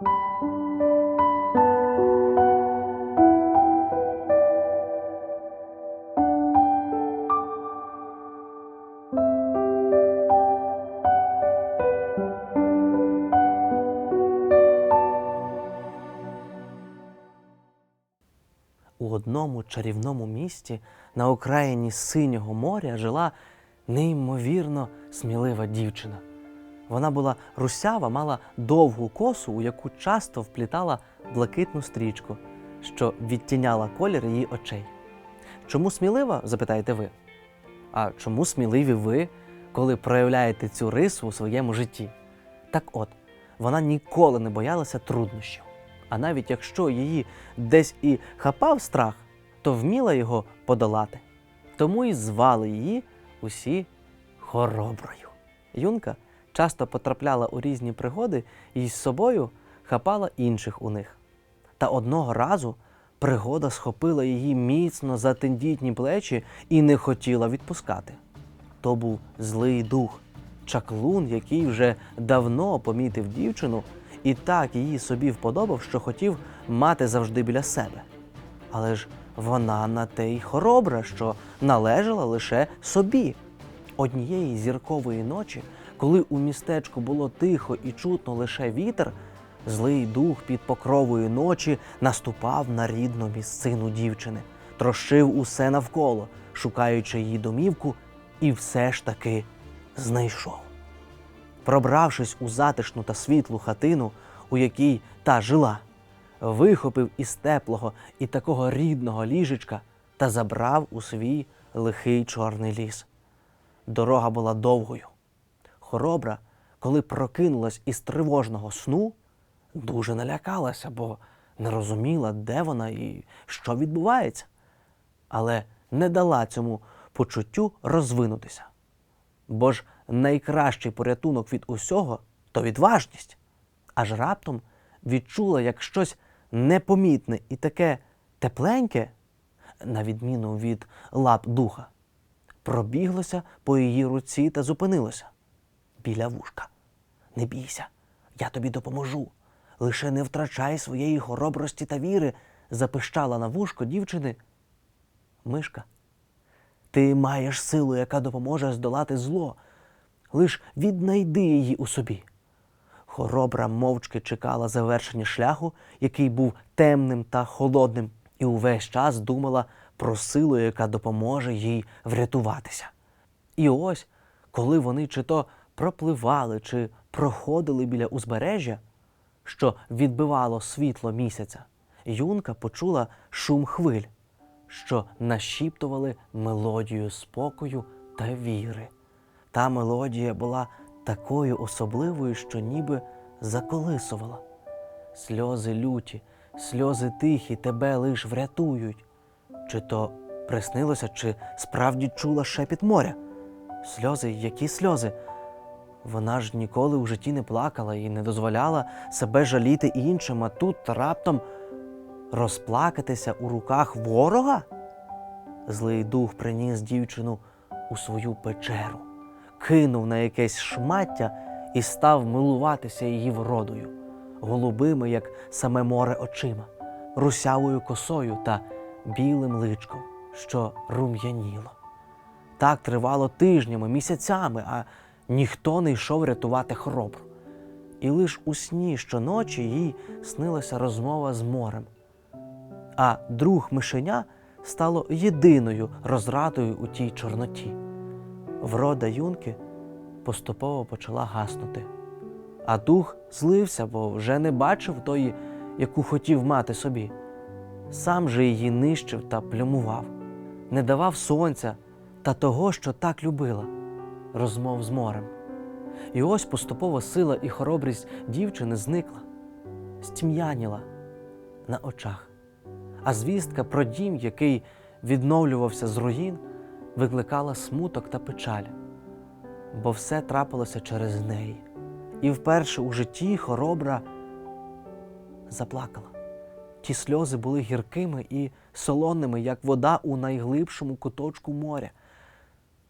У одному чарівному місті на окраїні синього моря жила неймовірно смілива дівчина. Вона була русява, мала довгу косу, у яку часто вплітала блакитну стрічку, що відтіняла колір її очей. Чому смілива, запитаєте ви? А чому сміливі ви, коли проявляєте цю рису у своєму житті? Так от, вона ніколи не боялася труднощів. А навіть якщо її десь і хапав страх, то вміла його подолати. Тому і звали її усі хороброю. Юнка часто потрапляла у різні пригоди і з собою хапала інших у них. Та одного разу пригода схопила її міцно за тендітні плечі і не хотіла відпускати. То був злий дух, чаклун, який вже давно помітив дівчину і так її собі вподобав, що хотів мати завжди біля себе. Але ж вона на те й хоробра, що належала лише собі. Однієї зіркової ночі, коли у містечку було тихо і чутно лише вітер, злий дух під покровою ночі наступав на рідну місцину дівчини, трощив усе навколо, шукаючи її домівку, і все ж таки знайшов. Пробравшись у затишну та світлу хатину, у якій та жила, вихопив із теплого і такого рідного ліжечка та забрав у свій лихий чорний ліс. Дорога була довгою. Хоробра, коли прокинулась із тривожного сну, дуже налякалася, бо не розуміла, де вона і що відбувається, але не дала цьому почуттю розвинутися. Бо ж найкращий порятунок від усього то відважність. Аж раптом відчула, як щось непомітне і таке тепленьке, на відміну від лап духа, пробіглося по її руці та зупинилося біля вушка. Не бійся, я тобі допоможу. Лише не втрачай своєї хоробрості та віри, запищала на вушко дівчини. Мишка. Ти маєш силу, яка допоможе здолати зло. Лиш віднайди її у собі. Хоробра мовчки чекала завершення шляху, який був темним та холодним, і увесь час думала про силу, яка допоможе їй врятуватися. І ось, коли вони чи то пропливали, чи проходили біля узбережжя, що відбивало світло місяця, юнка почула шум хвиль, що нашіптували мелодію спокою та віри. Та мелодія була такою особливою, що ніби заколисувала. Сльози люті, сльози тихі тебе лиш врятують. Чи то приснилося, чи справді чула шепіт моря? Сльози, які сльози? Вона ж ніколи у житті не плакала і не дозволяла себе жаліти іншим, а тут раптом розплакатися у руках ворога? Злий дух приніс дівчину у свою печеру, кинув на якесь шмаття і став милуватися її вродою, голубими, як саме море очима, русявою косою та білим личком, що рум'яніло. Так тривало тижнями, місяцями, а ніхто не йшов рятувати хоробру. І лиш у сні щоночі їй снилася розмова з морем. А друг мишеня стало єдиною розрадою у тій чорноті. Врода юнки поступово почала гаснути. А дух злився, бо вже не бачив тої, яку хотів мати собі. Сам же її нищив та плюмував, не давав сонця та того, що так любила, розмов з морем. І ось поступово сила і хоробрість дівчини зникла, стім'яніла на очах. А звістка про дім, який відновлювався з руїн, викликала смуток та печаль, бо все трапилося через неї. І вперше у житті хоробра заплакала. Ті сльози були гіркими і солоними, як вода у найглибшому куточку моря.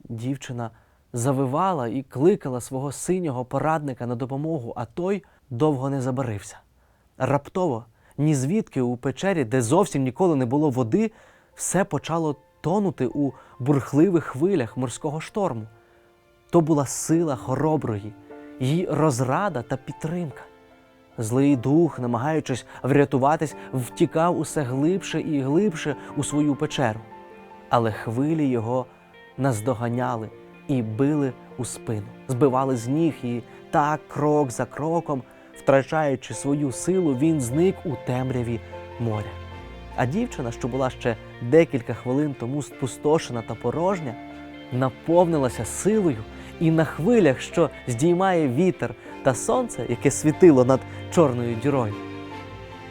Дівчина завивала і кликала свого синього порадника на допомогу, а той довго не забарився. Раптово, ні звідки у печері, де зовсім ніколи не було води, все почало тонути у бурхливих хвилях морського шторму. То була сила хороброї, її розрада та підтримка. Злий дух, намагаючись врятуватись, втікав усе глибше і глибше у свою печеру. Але хвилі його наздоганяли і били у спину, збивали з ніг, і так, крок за кроком, втрачаючи свою силу, він зник у темряві моря. А дівчина, що була ще декілька хвилин тому спустошена та порожня, наповнилася силою і на хвилях, що здіймає вітер та сонце, яке світило над чорною дірою,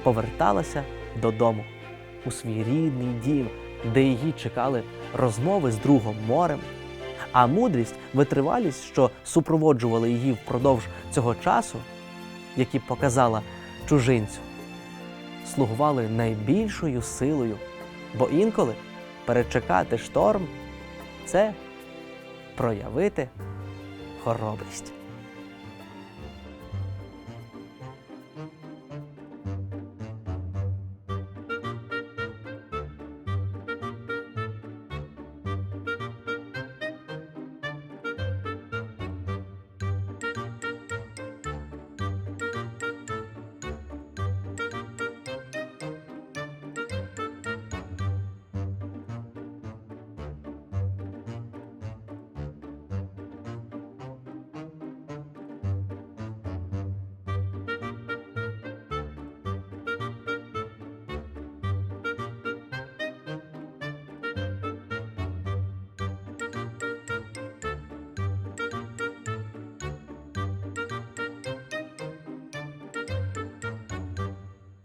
поверталася додому у свій рідний дім, де її чекали розмови з другом морем. А мудрість, витривалість, що супроводжували її впродовж цього часу, які показала чужинцю, слугували найбільшою силою, бо інколи перечекати шторм це проявити хоробрість.